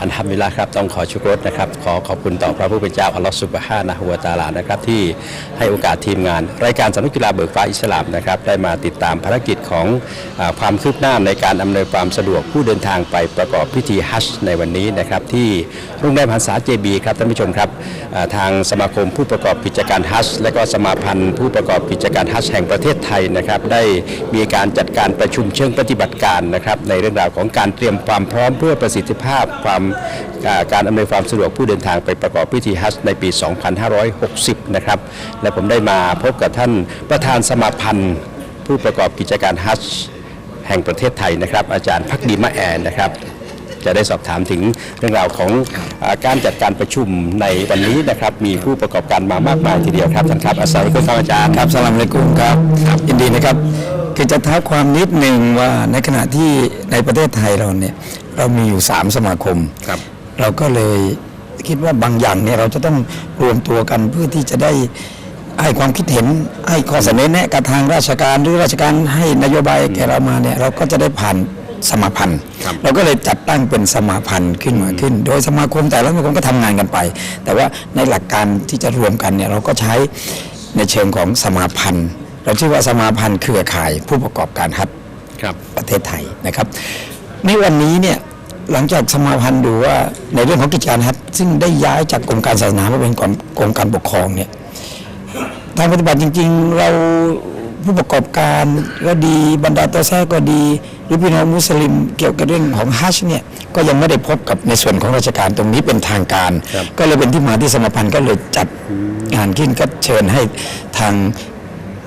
อะลัยกุมวลาะกาตุฮ์อันฮัมดุลิลละครับต้องขอชุกรสนะครับขอขอบคุณต่อพระผู้เป็นเจ้าอัลลอฮฺสุบฮานะฮูวตาลานะครับที่ให้โอกาสทีมงาน รายการสนุกกีฬาเบิกฟ้าอิสลามนะครับได้มาติดตามภารกิจของอความคืบหน้าในการอำนวยความสะดวกผู้เดินทางไปประกอบพิธีฮัจญ์ในวันนี้นะครับที่โรงแรมหันษาเจบีครับท่านผู้ชมครับทางสมาคมผู้ประกอบกิจการฮัจญ์และก็สมาพันธ์ผู้ประกอบกิจการฮัจญ์แห่งประเทศไทยนะครับได้มีการจัดการประชุมเชิงปฏิบัติการนะครับในเรื่องราวของการเตรียมความพร้อมเพื่อประสิทธิภาพความการอำนวยความสะดวกผู้เดินทางไปประกอบพิธีฮัจญ์ในปี 2560 นะครับ และผมได้มาพบกับท่านประธานสมาพันธ์ ผู้ประกอบกิจการฮัจญ์แห่งประเทศไทยนะครับ อาจารย์พักดีมะแอนนะครับจะได้สอบถามถึงเรื่องราวของอาการจัดการประชุมในวันนี้นะครับ มีผู้ประกอบการมามากมายทีเดียวครับท่านครับอัสสลามุอะลัยกุมครับอาจารย์ครับสลามอะลัยกุมครับยินดีนะครับคือจะท้าความนิดหนึ่งว่าในขณะที่ในประเทศไทยเราเนี่ย เรามีอยู่ 3 สมาคมครับ เราก็เลยคิดว่าบางอย่างเนี่ยเราจะต้องรวมตัวกันเพื่อที่จะได้ให้ความคิดเห็นให้ข้อเสนอแนะกับทางราชการหรือราชการให้นโยบายแก่เรามาเนี่ยเราก็จะได้ผ่านสมาพันธ์ครับ เราก็เลยจัดตั้งเป็นสมาพันธ์ขึ้นมาขึ้น โดยสมาคมแต่ละสมาคมก็ทำงานกันไป แต่ว่าในหลักการที่จะรวมกันเนี่ยเราก็ใช้ในเชิงของสมาพันธ์เราชื่อว่าสมาพันธ์เครือข่ายผู้ประกอบการฮัทครับ ประเทศไทยนะครับในวันนี้เนี่ย หลังจากสมาพันธ์ดูว่าในเรื่องของกิจการฮัทซึ่งได้ย้ายจากกรมการศาสนามาเป็นกรมกรมการปกครองเนี่ยทางปฏิบัติจริง ๆ เราผู้ประกอบการก็ดีบรรดาตัวแท้ก็ดี หรือพี่น้องมุสลิมเกี่ยวกับเรื่องของฮัจญ์เนี่ยก็ยังไม่ได้พบกับในส่วนของราชการตรงนี้เป็นทางการครับก็เลยเป็นที่มาที่สมาพันธ์ก็เลยจัดงานขึ้นก็เชิญให้ทาง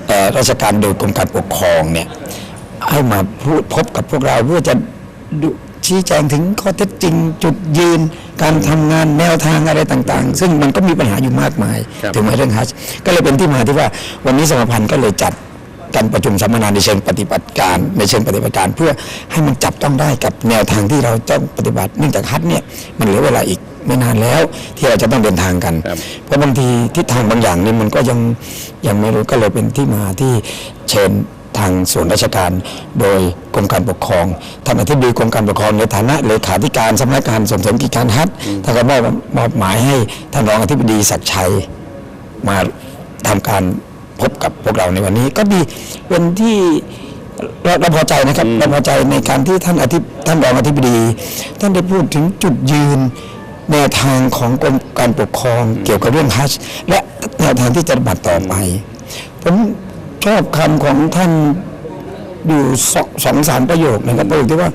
เอ่อราชการโดยกรมการปกครองเนี่ยให้มาพูดพบกับพวกเราเพื่อจะดู ชี้แจงถึงข้อเท็จจริง จุดยืน การทำงานแนวทางอะไรต่างๆ ซึ่งมันก็มีปัญหาอยู่มากมายครับถึงแม้เรื่องฮัจญ์ก็เลยเป็นที่มาที่ว่าวันนี้สมาพันธ์ก็เลยจัดการประชุมสัมมนาในเชิงปฏิบัติการ ในเชิงปฏิบัติการเพื่อให้มันจับต้องได้กับแนวทางที่เราต้องปฏิบัติเนื่องจากฮัจญ์เนี่ยมันเหลือเวลาอีกไม่นานแล้วที่เราจะต้องเดินทางกันครับเพราะบางทีทิศทางบางอย่างนี่มันก็ยังยังไม่รู้ก็เลยเป็นที่มาที่เชิญ ทางส่วนราชการ โดยกรมการปกครองท่านอธิบดีกรมการปกครองในฐานะเลขาธิการสำนักงานส่งเสริมกิจการฮัทท่านก็มอบมอบหมายให้ท่านรองอธิบดีศักดิ์ชัยมาทำการพบกับพวกเราในวันนี้ ก็ดีเป็นที่เราพอใจนะครับเราพอใจในการที่ท่านอธิท่านรองอธิบดี ท่านได้พูดถึงจุดยืนแนวทางของกรมการปกครองเกี่ยวกับเรื่องฮัจญ์และแนวทางที่จะบัติต่อไปผม ชอบคำของท่านอยู่สองสองสามประโยคนะครับประโยคที่ว่า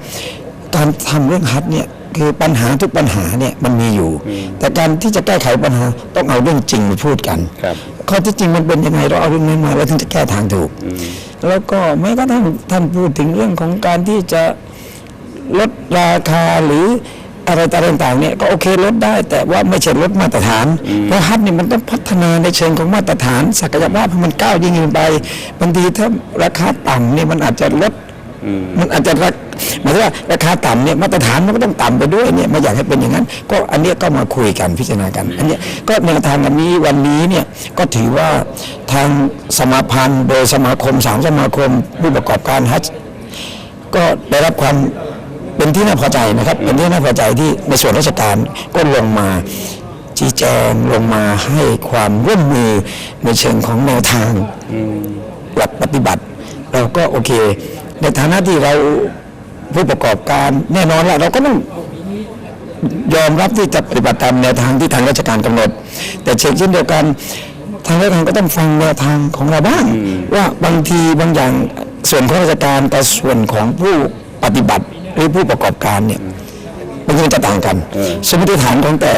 การทำเรื่องฮัจญ์เนี่ยคือปัญหาทุกปัญหาเนี่ยมันมีอยู่ แต่การที่จะแก้ไขปัญหาต้องเอาเรื่องจริงมาพูดกันครับข้อที่จริงมันเป็นยังไงเราเอาเรื่องนั้นมาแล้วถึงจะแก้ทางถูก แล้วก็แม้กระทั่งท่านพูดถึงเรื่องของการที่จะลดราคาหรือ อะไรต่างๆเนี่ยก็โอเคลดได้ แต่ว่าไม่ใช่ลดมาตรฐาน เพราะฮัทเนี่ยมันต้องพัฒนาในเชิงของมาตรฐาน ศักยภาพให้มันก้าวยิ่งขึ้นไปบางทีถ้าราคาต่ำเนี่ยมันอาจจะลดมันอาจจะรักหมายถึงว่าราคาต่ำเนี่ยมาตรฐานมันก็ต้องต่ำไปด้วยเนี่ยไม่อยากให้เป็นอย่างนั้น ก็อันเนี้ยก็มาคุยกันพิจารณากันอันเนี้ยก็แนวทางอันนี้วันนี้เนี่ยก็ถือว่าทางสมาพันธ์โดยสมาคมสามสมาคมผู้ประกอบการฮัจญ์ก็ได้รับความ เป็นที่น่าพอใจนะครับ เป็นที่น่าพอใจที่ในส่วนราชการก็ลงมาชี้แจงลงมาให้ความร่วมมือในเชิงของแนวทางหลักปฏิบัติ เราก็โอเค ในฐานะที่เราผู้ประกอบการแน่นอนแหละเราก็ต้องยอมรับที่จะปฏิบัติตามแนวทางที่ทางราชการกำหนด แต่เช่นเดียวกัน ทางราชการก็ต้องฟังแนวทางของเราบ้างว่าบางทีบางอย่างส่วนของราชการกับส่วนของผู้ปฏิบัติ หรือผู้ประกอบการเนี่ยมันมันจะต่างกัน สมมติฐานของแต่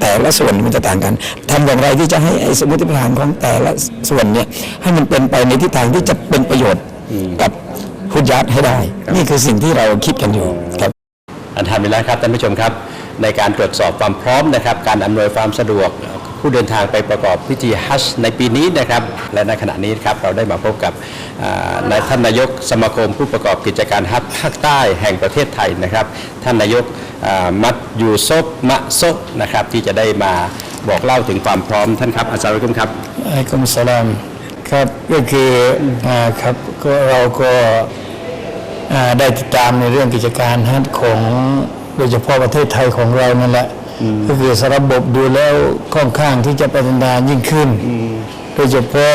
แต่ละส่วนมันจะต่างกันทำอย่างไรที่จะให้ไอ้สมมติฐานของแต่ละส่วนเนี่ยให้มันเป็นไปในทิศทางที่จะเป็นประโยชน์กับผู้ยัดให้ได้ นี่คือสิ่งที่เราคิดกันอยู่ครับอันทำไปแล้วครับท่านผู้ชมครับ ในการตรวจสอบความพร้อมนะครับ การอำนวยความสะดวก ผู้เดินทางไปประกอบพิธีฮัจญ์ในปีนี้นะครับ และในขณะนี้ครับเราได้มาพบกับนายท่านนายกสมาคมผู้ประกอบกิจการฮัจภาคใต้แห่งประเทศไทยนะครับ ท่านนายกมัดยูซบมะซบนะครับที่จะได้มาบอกเล่าถึงความพร้อมท่านครับอัสสลามุอะลัยกุมครับอัยกุมสลามครับก็คือครับก็เราก็ได้ติดตามในเรื่องกิจการฮัทของโดยเฉพาะประเทศไทยของเรานั่นแหละ ก็คือสระบบดูแล้วค่อนข้างที่จะพัฒนายิ่งขึ้น โดยเฉพาะ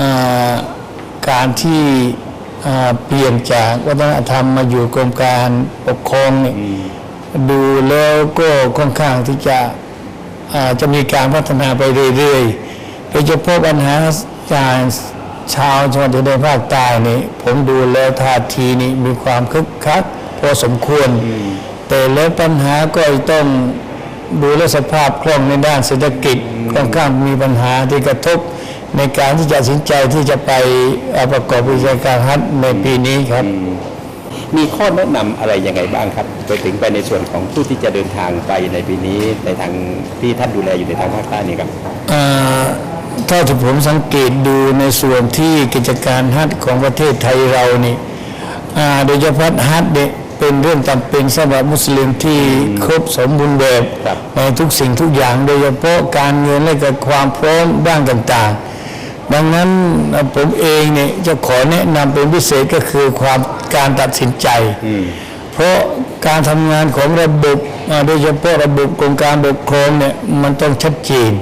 อ่าการที่อ่าเปลี่ยนจากวัฒนธรรมมาอยู่กรมการปกครองเนี่ยดูแล้วก็ค่อนข้างที่จะอ่าจะมีการพัฒนาไปเรื่อยๆ โดยเฉพาะปัญหาการชาวจังหวัดชายแดนภาคใต้นี่ผมดูแล้วท่าทีนี่มีความคึกคักพอสมควร แต่แล้วปัญหาก็ต้อง ดูแลสภาพคล่องในด้านเศรษฐกิจค่อนข้างมีปัญหาที่กระทบ ในการที่จะตัดสินใจที่จะไปเอ่อประกอบกิจการฮัทในปีนี้ครับ มีข้อแนะนำอะไรยังไงบ้างครับไปถึงไปในส่วนของผู้ที่จะเดินทางไปในปีนี้ในทางที่ท่านดูแลอยู่ในทางภาคใต้นี่ครับอ่าถ้าที่ผมสังเกตดูในส่วนที่กิจการฮัทของประเทศไทยเรานี่อ่าโดยเฉพาะฮัทเนี่ย เป็นเรื่องจำเป็นสำหรับมุสลิมที่ครบสมบูรณ์แบบครับในทุกสิ่งทุกอย่างโดยเฉพาะการเงินและกับความพร้อมด้านต่างๆ ดังนั้นผมเองเนี่ยจะขอแนะนำเป็นพิเศษก็คือความการตัดสินใจ เพราะการทำงานของระบบอ่าโดยเฉพาะระบบกรมการปกครองเนี่ยมันต้องชัดเจน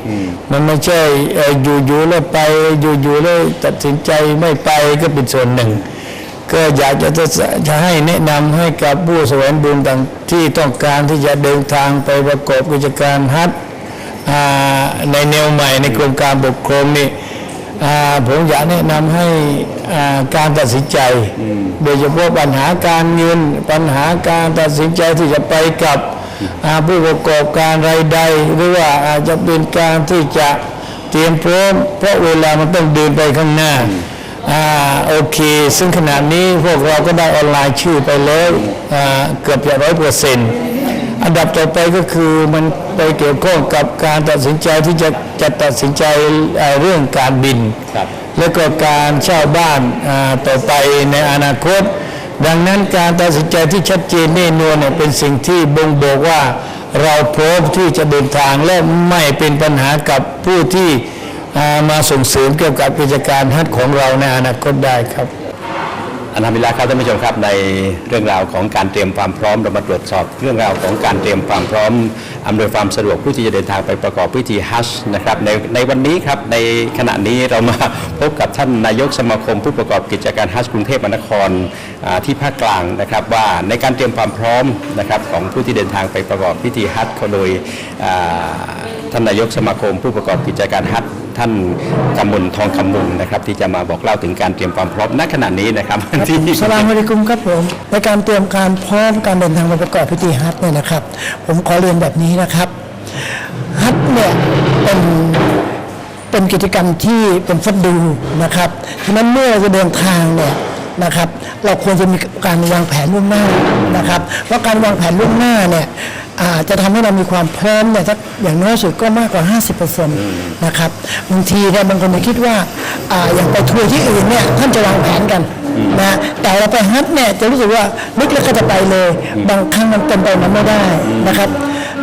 มันไม่ใช่เอ่ออยู่ๆแล้วไปอยู่ๆแล้วตัดสินใจไม่ไปก็เป็นส่วนหนึ่ง ก็อยากจะจะให้แนะนำให้กับผู้แสวงบุญต่างที่ต้องการที่จะเดินทางไปประกอบกิจการฮัทในแนวใหม่ในกรมการปกครองนี่ผมอยากแนะนำให้การตัดสินใจ โดยเฉพาะปัญหาการเงินปัญหาการตัดสินใจที่จะไปกับผู้ประกอบการรายใด หรือว่าอาจจะเป็นการที่จะเตรียมพร้อมเพราะเวลามันต้องเดินไปข้างหน้า อ่าโอเค ซึ่งขณะนี้พวกเราก็ได้ออนไลน์ชื่อไปแล้วอ่าเกือบจะร้อยเปอร์เซ็นต์อันดับต่อไปก็คือมันไปเกี่ยวข้องกับการตัดสินใจที่จะจะตัดสินใจเอ่อเรื่องการบินครับแล้วก็การเช่าบ้านอ่าต่อไปในอนาคต ดังนั้นการตัดสินใจที่ชัดเจนแน่นอนเนี่ยเป็นสิ่งที่บ่งบอกว่าเราพร้อมที่จะเดินทางและไม่เป็นปัญหากับผู้ที่อ่า มาส่งเสริมเกี่ยวกับกิจการฮัทของเราในอนาคตได้ครับอันทำเวลาครับท่านผู้ชมครับในเรื่องราวของการเตรียมความพร้อมเรามาตรวจสอบ เรื่องราวของการเตรียมความพร้อมอำนวยความสะดวกผู้ที่จะเดินทางไปประกอบพิธีฮัจญ์นะครับในในวันนี้ครับในขณะนี้เรามาพบกับท่านนายกสมาคม ผู้ประกอบกิจการฮัจญ์กรุงเทพมหานครที่ภาคกลางนะครับว่าในการเตรียมความพร้อมนะครับของผู้ที่เดินทางไปประกอบพิธีฮัจญ์เขาโดย ท่านนายกสมาคม ผู้ประกอบกิจการฮัจญ์ท่านกำมลทองคำมุงนะครับ ที่จะมาบอกเล่าถึงการเตรียมความพร้อมณขณะนี้นะครับที่สลามอะลัยกุมครับผมในการเตรียมการพร้อมการเดินทางไปประกอบพิธีฮัจญ์เนี่ยนะครับ ผมขอเรียนแบบนี้นะครับฮัจญ์เนี่ยเป็นเป็นกิจกรรมที่เป็นฟัดดูนะครับฉะนั้นเมื่อจะเดินทางเนี่ยนะครับ เราควรจะมีการวางแผนล่วงหน้านะครับว่าะการวางแผนล่วงหน้าเนี่ย อาจะทำให้เรามีความพร้อมเนี่ยสักอย่างน้อยสุดก็มากกว่า 50%นะครับบางทีเนี่ยบางคนจะคิดว่าอ่าอย่างไปทัวร์ที่อื่นเนี่ยท่านจะวางแผนกันนะแต่เราไปฮัทเนี่ยจะรู้สึกว่านึกแล้วก็จะไปเลย บางครั้งมันเป็นไปมันไม่ได้นะครับ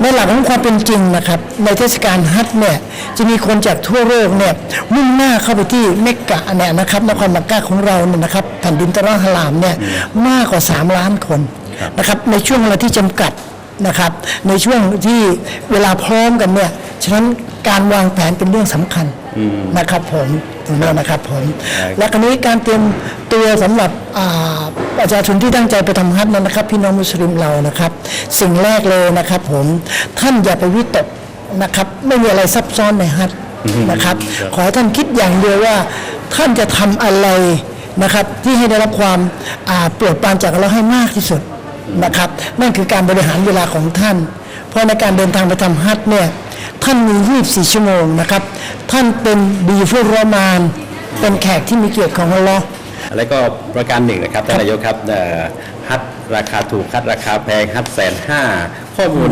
ในหลักของความเป็นจริงนะครับ ในเทศกาลฮัทเนี่ยจะมีคนจากทั่วโลกเนี่ยมุ่งหน้าเข้าไปที่เมกกะเนี่ยนะครับนครมักกะของเราเนี่ยนะครับแผ่นดินตะรัฮลามเนี่ยมากกว่า 3 ล้านคนนะครับในช่วงเวลาที่จำกัด นะครับ ในช่วงที่เวลาพร้อมกันเนี่ยฉะนั้นการวางแผนเป็นเรื่องสำคัญนะครับผมตรงนี้นะครับผมและคราวนี้การเตรียมตัวสำหรับอ่าประชาชนที่ตั้งใจไปทำฮัจญ์นั้นนะครับ พี่น้องมุสลิมเรานะครับ สิ่งแรกเลยนะครับ ผมท่านอย่าไปวิตกนะครับ ไม่มีอะไรซับซ้อนในฮัจญ์นะครับ ขอให้ท่านคิดอย่างเดียวว่า ท่านจะทำอะไรนะครับ ที่ให้ได้รับความอ่าโปรดปรานจากเราให้มากที่สุด นะครับ นั่นคือการบริหารเวลาของท่าน เพราะในการเดินทางไปทำฮัจญ์เนี่ยท่านมี 24 ชั่วโมงนะครับ ท่านเป็นบีฟุรอมาน เป็นแขกที่มีเกียรติของอัลลอฮ์แล้วก็ประการหนึ่งนะครับท่านนายกครับเอ่อฮัทราคาถูกฮัทราคาแพงฮัทแสนห้าข้อมูล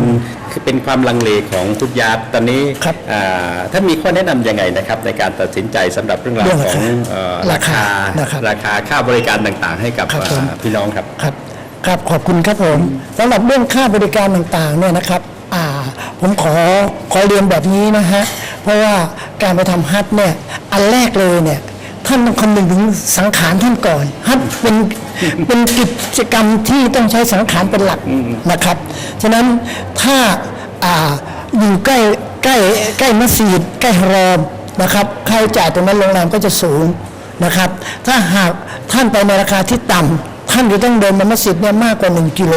คือเป็นความลังเลของคุณยาตตอนนี้ครับอ่าท่านมีข้อแนะนำยังไงนะครับ ในการตัดสินใจสำหรับเรื่องราวเรื่องขราองคาเอ่อราราคาคานะครับราคาค่าบริการต่างๆ ให้กับครับผมอ่าพี่น้องครับ ครับครับขอบคุณครับผมสำหรับเรื่องค่าบริการต่างๆเนี่ยนะครับอ่าผมขอขอเรียนแบบนี้นะฮะเพราะว่าการไปทำฮัทเนี่ยอันแรกเลยเนี่ยท่านต้องคำนึงถึงสังขารท่านก่อนฮัทเป็นเป็นกิจกรรมที่ต้องใช้สังขารเป็นหลักนะครับฉะนั้นถ้าอ่าอยู่ใกล้ใกล้ใกล้มัสยิดใกล้ฮารอมนะครับค่าใช้จ่ายตรงนั้นโรงแรมก็จะสูงนะครับ ถ้าหากท่านไปในราคาที่ต่ำ ท่านจะต้องเดินมามัสยิดเนี่ยมากกว่า 1 กิโล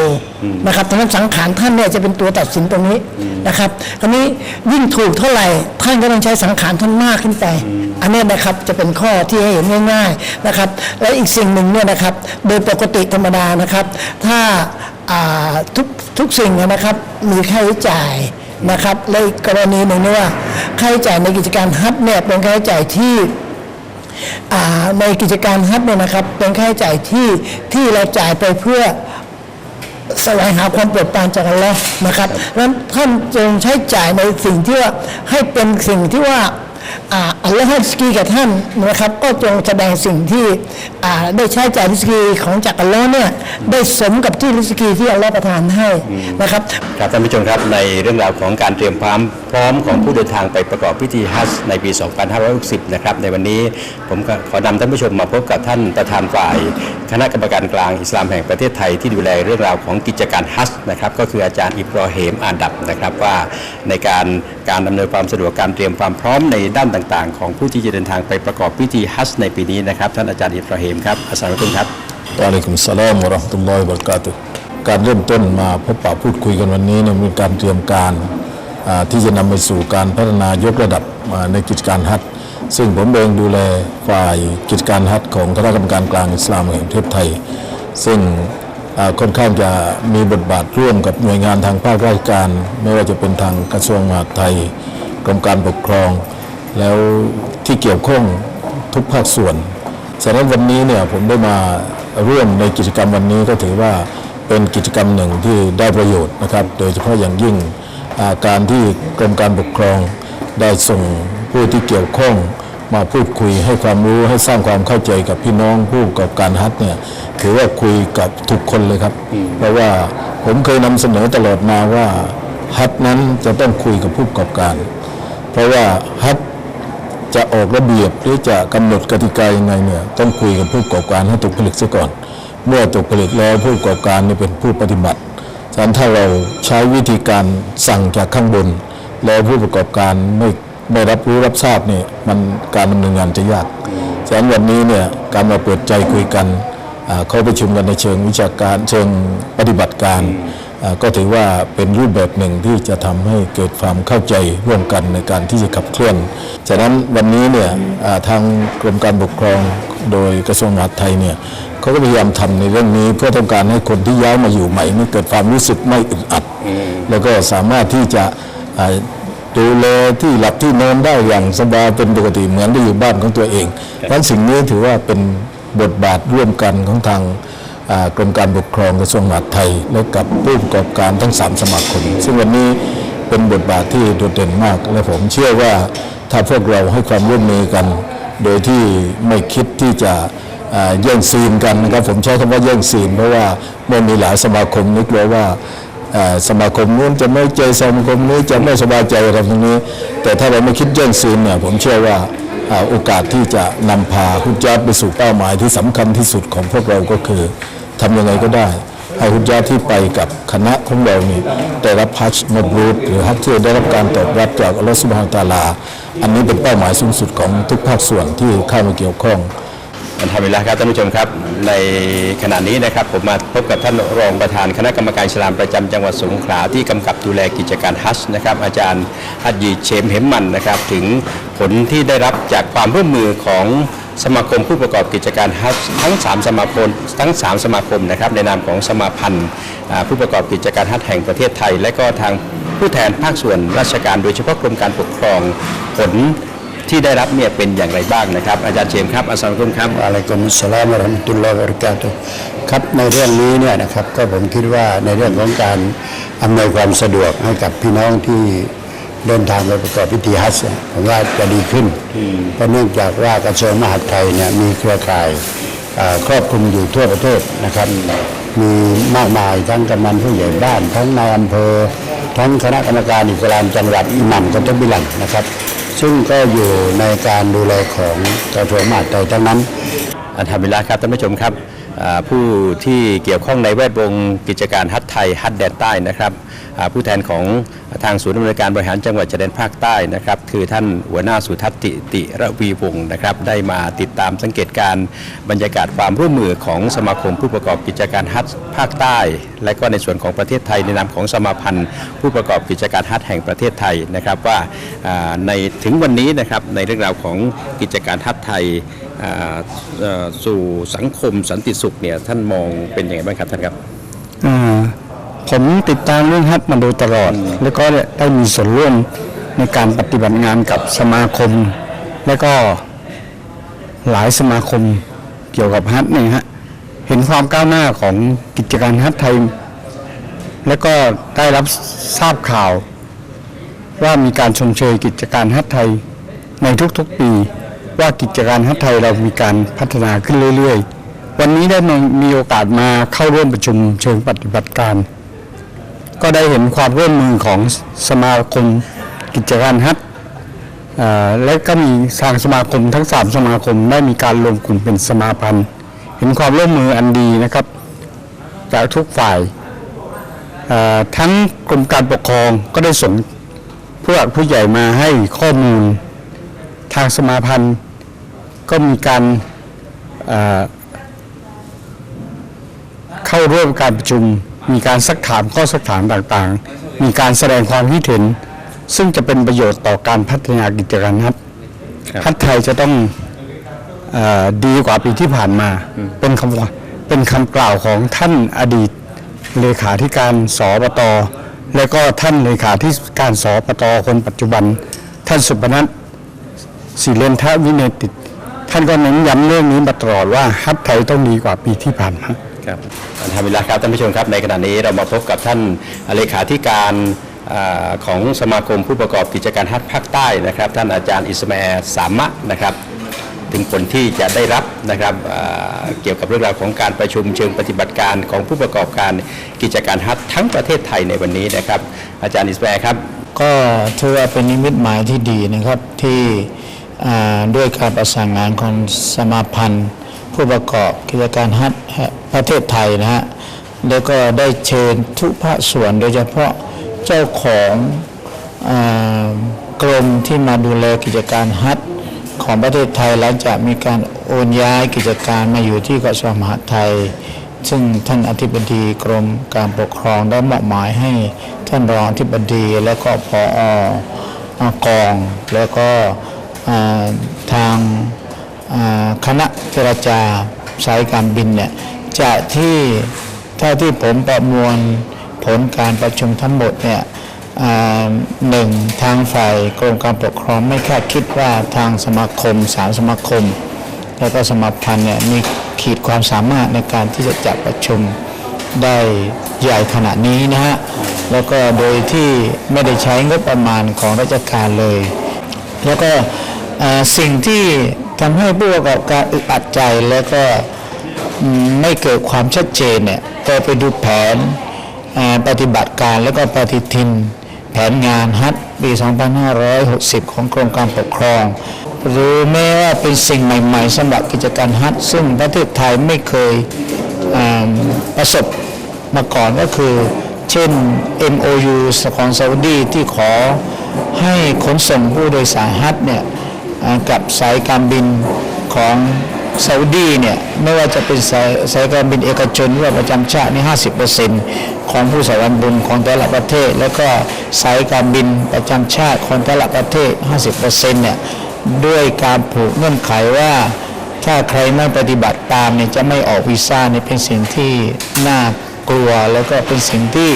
นะครับดังนั้นสังขารท่านเนี่ยจะเป็นตัวตัดสินตรงนี้นะครับคราวนี้ยิ่งถูกเท่าไหร่ ท่านก็ต้องใช้สังขารท่านมากขึ้นไป อันเนี้ยนะครับจะเป็นข้อที่ให้เห็นง่ายๆนะครับ และอีกสิ่งหนึ่งเนี่ยนะครับ โดยปกติธรรมดานะครับ ถ้าอ่าทุกทุกสิ่งนะครับมีค่าใช้จ่ายนะครับและอีกกรณีหนึ่งเนี่ยว่าค่าใช้จ่ายในกิจการฮับเนี่ยเป็นค่าใช้จ่ายที่อ่า ในกิจการฮับเนี่ยนะครับเป็นค่าใช้จ่ายที่ที่เราจ่ายไปเพื่อแสวงหาความโปรดปรานจากอัลลอฮ์นะครับนั้นท่านจงใช้จ่ายในสิ่งที่ว่าให้เป็นสิ่งที่ว่าอัลลอฮ์ให้ริสกีกับท่านนะครับ ก็จงแสดงสิ่งที่ได้ใช้จ่ายริสกีของจากอัลลอฮ์เนี่ยได้สมกับที่ริสกีที่อัลลอฮ์ประทานให้นะครับครับท่านผู้ชมครับในเรื่องราวของการเตรียมความพร้อมของผู้เดินทางไปประกอบพิธีฮัจญ์ในปี 2560 นะครับในวันนี้ผมขอนำท่านผู้ชมมาพบกับท่านประธานฝ่ายคณะกรรมการกลางอิสลามแห่งประเทศไทยที่ดูแลเรื่องราวของกิจการฮัจญ์นะครับก็คืออาจารย์อิบรอเฮมอาดับนะครับว่าในการการดำเนินความสะดวกการเตรียมความพร้อมในด้านต่างๆ ของผู้ที่จะเดินทางไปประกอบพิธีฮัจญ์ในปีนี้นะครับ ท่านอาจารย์อิบรอเฮมครับอัสสลามุอะลัยกุมครับวะอะลัยกุมสสลามวะเราะห์มะตุลลอฮิวะบะเราะกาตุการเริ่มต้นมาพบปะพูดคุยกันวันนี้เนี่ยเป็นการเตรียมการที่จะนำไปสู่การพัฒนายกระดับอ่าในกิจการฮัจญ์ซึ่งผมเองดูแลฝ่ายกิจการฮัจญ์ของคณะกรรมการกลางอิสลามแห่งประเทศไทย ซึ่งค่อนข้างจะมีบทบาทร่วมกับหน่วยงานทางภาคราชการ ไม่ว่าจะเป็นทางกระทรวงมหาดไทยกรมการปกครอง แล้วที่เกี่ยวข้องทุกภาคส่วนฉะนั้นวันนี้เนี่ยผมได้มาร่วมในกิจกรรมวันนี้ก็ถือว่าเป็นกิจกรรมหนึ่งที่ได้ประโยชน์นะครับ โดยเฉพาะอย่างยิ่งาการที่กรมการปกครองได้ส่งผู้ที่เกี่ยวข้องมาพูดคุยให้ความรู้ให้สร้างความเข้าใจกับพี่น้องผู้ประกอบการฮัทเนี่ยถือว่าคุยกับทุกคนเลยครับ เพราะว่าผมเคยนำเสนอตลอดมาว่าฮัทนั้นจะต้องคุยกับผู้ประกอบการ เพราะว่าฮัท จะออกระเบียบหรือจะกำหนดกติกายังไงเนี่ยต้องคุยกับผู้ประกอบการให้ตกผลึกซะก่อน เมื่อตกผลึกแล้วผู้ประกอบการเนี่ยเป็นผู้ปฏิบัติฉะนั้นถ้าเราใช้วิธีการสั่งจากข้างบน แล้วผู้ประกอบการไม่ไม่รับรู้รับทราบเนี่ยมันการดำเนินงานจะยากฉะนั้นวันนี้เนี่ยการมาเปิดใจคุยกันเข้าประชุมกันในเชิงวิชาการเชิงปฏิบัติการอ่า ก็ถือว่าเป็นรูปแบบหนึ่งที่จะทำให้เกิดความเข้าใจร่วมกันในการที่จะขับเคลื่อน ฉะนั้นวันนี้เนี่ยทางกรมการปกครองโดยกระทรวงมหาดไทยเนี่ยเขาก็พยายามทำในเรื่องนี้ เพื่อต้องการให้คนที่ย้ายมาอยู่ใหม่นี่เกิดความรู้สึกไม่อึดอัด แล้วก็สามารถที่จะดูแลที่หลับที่นอนได้อย่างสบายเป็นปกติเหมือนได้อยู่บ้านของตัวเองเพราะสิ่งนี้ถือว่าเป็นบทบาทร่วมกันของทาง กรมการปกครองกระทรวงมหาดไทย และกับผู้ประกอบการทั้ง 3 สมาคม ซึ่งวันนี้เป็นบทบาทที่โดดเด่นมาก และผมเชื่อว่าถ้าพวกเราให้ความร่วมมือกัน โดยที่ไม่คิดที่จะแย่งซีนกันนะครับผมใช้คำว่าแย่งซีน เพราะว่าเมื่อมีหลายสมาคมนึกเลยว่าอ่าสมาคมนู้นจะไม่ใจสมาคมนี้จะไม่สบายใจอะไรตรงนี้ แต่ถ้าเราไม่คิดแย่งซีนเนี่ยผมเชื่อว่าโอกาสที่จะนำพาฮุจญาไปสู่เป้าหมายที่สำคัญที่สุดของพวกเราก็คือ ทำยังไงก็ได้ให้ฮุจญาที่ไปกับคณะของเรานี่ได้รับฮัจญ์มบรูดหรือฮัจญ์ที่ได้รับการตอบรับจากอัลลอฮฺสุบฮานตาลา อันนี้เป็นเป้าหมายสูงสุดของทุกภาคส่วนที่เข้ามาเกี่ยวข้องอันทำเวลาครับท่านผู้ชมครับ ในขณะนี้นะครับผมมาพบกับท่านรองประธานคณะกรรมการอิสลามประจำจังหวัดสงขลาที่กำกับดูแลกิจการฮัจญ์นะครับอาจารย์ฮัจยีเชมเหมมันนะครับถึงผลที่ได้รับจากความร่วมมือของ สมาคมผู้ประกอบกิจการฮัจญ์ทั้ง 3 สมาคมทั้ง 3 สมาคมนะครับในนามของสมาพันธ์ผู้ประกอบกิจการฮัจญ์แห่งประเทศไทย และก็ทางผู้แทนภาคส่วนราชการโดยเฉพาะกรมการปกครองผลที่ได้รับเนี่ยเป็นอย่างไรบ้างนะครับ อาจารย์เชมครับอัสสลามุอะลัยกุมครับอะลัยกุมุสลามวะเราะห์มะตุลลอฮ์วะบราะกาตุครับในเรื่องนี้เนี่ยนะครับก็ผมคิดว่าในเรื่องของการอำนวยความสะดวกให้กับพี่น้องที่ เดินทางไปประกอบพิธีฮัจญ์เนี่ยผมว่าจะดีขึ้นเพราะเนื่องจากว่ากระทรวงมหาดไทยเนี่ยมีเครือข่ายอ่าครอบคลุมอยู่ทั่วประเทศนะครับ มีมากมายทั้งกำนันผู้ใหญ่บ้าน ทั้งนายอำเภอ ทั้งคณะกรรมการอิสลามจังหวัดอิหมัมกัตบิลันนะครับ ซึ่งก็อยู่ในการดูแลของกระทรวงมหาดไทยทั้งนั้นอันทำบิลลาครับท่านผู้ชมครับอ่าผู้ที่เกี่ยวข้องในแวดวงกิจการฮัทไทยฮัทแดนใต้นะครับอ่า ผู้แทนของทางศูนย์อำนวยการบริหารจังหวัดชายแดนภาคใต้นะครับ คือท่านหัวหน้าสุทัศน์ติติระวีวงศ์นะครับ ได้มาติดตามสังเกตการณ์บรรยากาศความร่วมมือของสมาคมผู้ประกอบกิจการฮัทภาคใต้ และก็ในส่วนของประเทศไทยในนามของสมาพันธ์ ผู้ประกอบกิจการฮัทแห่งประเทศไทยนะครับว่าในถึงวันนี้นะครับในเรื่องราวของกิจการฮัทไทยสู่สังคมสันติสุขเนี่ยท่านมองเป็นยังไงบ้างครับท่านครับ ผมติดตามเรื่องฮัทมาโดยตลอด แล้วก็ได้มีส่วนร่วมในการปฏิบัติงานกับสมาคม และก็หลายสมาคมเกี่ยวกับฮัทเนี่ยฮะเห็นความก้าวหน้าของกิจการฮัทไทย และก็ได้รับทราบข่าว ว่ามีการชมเชยกิจการฮัทไทยในทุกๆปีว่ากิจการฮัทไทยเรามีการพัฒนาขึ้นเรื่อยๆ วันนี้ได้มามีโอกาสมาเข้าร่วมประชุมเชิงปฏิบัติการ ก็ได้เห็นความร่วมมือของสมาคมกิจการฮัทและก็มีทางสมาคมทั้งสามสมาคมได้มีการรวมกลุ่มเป็นสมาพันธ์เห็นความร่วมมืออันดีนะครับจากทุกฝ่ายทั้งกรมการปกครองก็ได้ส่งผู้หลักผู้ใหญ่มาให้ข้อมูล ทางสมาพันธ์ก็มีการเข้าร่วมการประชุม มีการซักถามข้อสักถามต่างๆ มีการแสดงความคิดเห็น ซึ่งจะเป็นประโยชน์ต่อการพัฒนากิจการฮัทครับฮัทไทยจะต้องเออดีกว่าปีที่ผ่านมา เป็นคำว่าเป็นคำกล่าวของท่านอดีตเลขาธิการสปตและก็ท่านเลขาธิการสปตคนปัจจุบัน ท่านสุพนัทศิเลนทวิเนติตท่านก็เน้นย้ำเรื่องนี้มาตลอดว่าฮัทไทยต้องดีกว่าปีที่ผ่านมา ครับอันทำบิลาครับท่านผู้ชมครับในขณะนี้เรามาพบกับท่านเลขาธิการอของสมาคมผู้ประกอบกิจการฮัทภาคใต้นะครับ ท่านอาจารย์อิสมาแอลสามะนะครับ ถึงผลที่จะได้รับนะครับเกี่ยวกับเรื่องราวของการประชุมเชิงปฏิบัติการของผู้ประกอบการกิจการฮัททั้งประเทศไทยในวันนี้นะครับ อาจารย์อิสมาแอลครับก็ถือว่าเป็นนิมิตหมายที่ดีนะครับที่ด้วยการประสานงานของสมาพันธ์ ผู้ประกอบกิจการฮัทแห่งประเทศไทยนะฮะแล้วก็ได้เชิญทุกภาคส่วนโดยเฉพาะเจ้าของอกรมที่มาดูแลกิจการฮัทของประเทศไทยหลังจากมีการโอนย้ายกิจการมาอยู่ที่กระทรวงมหาดไทย ซึ่งท่านอธิบดีกรมการปกครองได้มอบหมายให้ท่านรองอธิบดีและก็พออกอง แล้วก็ทาง คณะเจรจาสายการบินเนี่ยจะที่เท่าที่ผมประมวลผลการประชุมทั้งหมดเนี่ยหนึ่งทางฝ่ายกรมการปกครองไม่คาดคิดว่าทางสมาคมสามสมาคม แล้วก็สมาพันธ์เนี่ยมีขีดความสามารถในการที่จะจัดประชุมได้ใหญ่ขนาดนี้นะฮะ แล้วก็โดยที่ไม่ได้ใช้งบประมาณของราชการเลย แล้วก็สิ่งที่ ทำให้ผู้ประกอบการอึดอัดใจแล้วก็ไม่เกิดความชัดเจนเนี่ยก็ไปดูแผนปฏิบัติการแล้วก็ปฏิทิน แผนงานฮัทปี 2560 ของกรมการปกครอง หรือแม้ว่าเป็นสิ่งใหม่ ๆสำหรับกิจการฮัทซึ่งประเทศไทยไม่เคยประสบมาก่อนก็คือ เช่น MOU ของซาอุดีที่ขอให้ขนส่งผู้โดยสารฮัทเนี่ย กับสายการบินของซาอุดีเนี่ยไม่ว่าจะเป็นสายสายการบินเอกชนหรือประจำชาตินี่50%ของผู้สารบุญของแต่ละประเทศ แล้วก็สายการบินประจำชาติของแต่ละประเทศ 50%เนี่ยด้วยการผูกเงื่อนไขว่าถ้าใครไม่ปฏิบัติตามเนี่ยจะไม่ออกวีซ่าเนี่ยเป็นสิ่งที่น่ากลัวแล้วก็เป็นสิ่งที่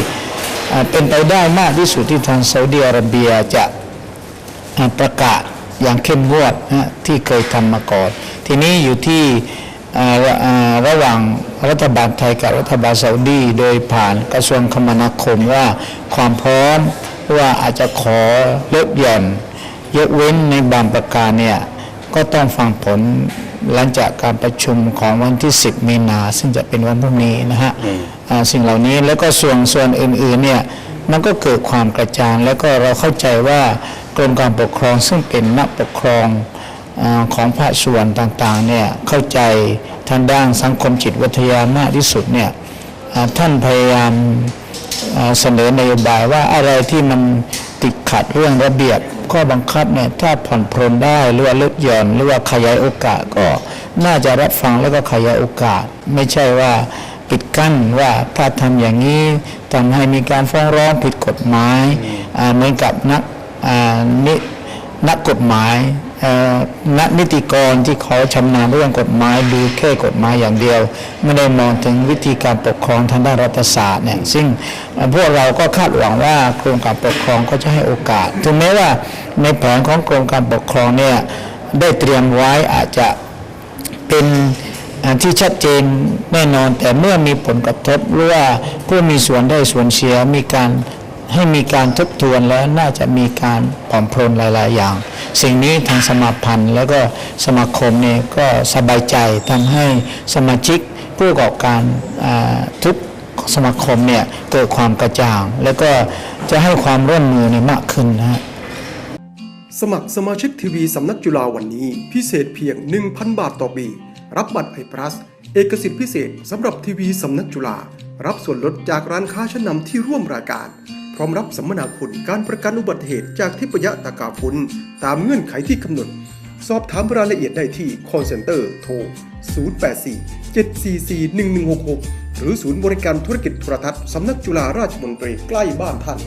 เป็นไปได้มากที่สุดที่ทางซาอุดิอาระเบียจะประกาศ อย่างเข้มงวดนะที่เคยทำมาก่อน ทีนี้อยู่ที่อ่าระอ่าระหว่างรัฐบาลไทยกับรัฐบาลซาอุดีโดยผ่านกระทรวงคมนาคมว่าความพร้อมว่าอาจจะขอลดหย่อนยกเว้นในบางประการเนี่ยก็ต้องฟังผลหลังจากการประชุมของวันที่ 10 มีนา ซึ่งจะเป็นวันพรุ่งนี้นะฮะอ่าสิ่งเหล่านี้แล้วก็ส่วนส่วนอื่นๆเนี่ยมันก็เกิดความกระจ่างแล้วก็เราเข้าใจว่ากก รมการปกครองซึ่งเป็นนักปกครองอของภาคส่วนต่างๆเนี่ยเข้าใจทางด้านสังคมจิตวิทยามากที่สุดเนี่ยท่านพยายามเสนอนโยบายว่าอะไรที่มันติดขัดเรื่องระเบียบข้อบังคับเนี่ยถ้าผ่อนปรนได้หรือว่าลดหย่อนหรือว่าขยายโอกาสก็น่าจะรับฟังแล้วก็ขยายโอกาส ไม่ใช่ว่าปิดกั้นว่าถ้าทำอย่างนี้ทำให้มีการฟ้องร้องผิดกฎหมายเหมือนกับนัก นินักกฎหมายนักนิติกรที่เขาชำนาญเรื่องกฎหมายดูแค่กฎหมายอย่างเดียว ไม่ได้มองถึงวิธีการปกครองทางด้านรัฐศาสตร์เนี่ยซึ่งพวกเราก็คาดหวังว่าโครงการปกครองก็จะให้โอกาส ถึงแม้ว่าในแผนของกรมการปกครองเนี่ยได้เตรียมไว้อาจจะเป็นที่ชัดเจนแน่นอนแต่เมื่อมีผลกระทบหรือว่าผู้มีส่วนได้ส่วนเสียมีการ ให้มีการทบทวนแล้วน่าจะมีการผ่อนปรนหลาย ๆ อย่าง สิ่งนี้ทางสมาพันธ์แล้วก็สมาคมเนี่ยก็สบายใจทำให้สมาชิกผู้ประกอบการทุกสมาคมเนี่ยเกิดความกระจ่าง แล้วก็จะให้ความร่วมมือเนี่ยมากขึ้นนะฮะสมัครสมาชิกทีวีสำนักจุฬาวันนี้พิเศษเพียง 1,000 บาทต่อปี รับบัตรไอพลัสเอกสิทธิพิเศษสำหรับทีวีสำนักจุฬารับส่วนลดจากร้านค้าชั้นนำที่ร่วมรายการ ร้อมรับสัมมนาคุณการประกันอุบัติเหตุจากทิพยะตากาพุนตามเงื่อนไขที่กำหนด สอบถามรายละเอียดได้ที่ call center โทร 084 744 1166 หรือศูนย์บริการธุรกิจโทรทัศน์สำนักจุฬาราชมนตรีใกล้บ้านท่าน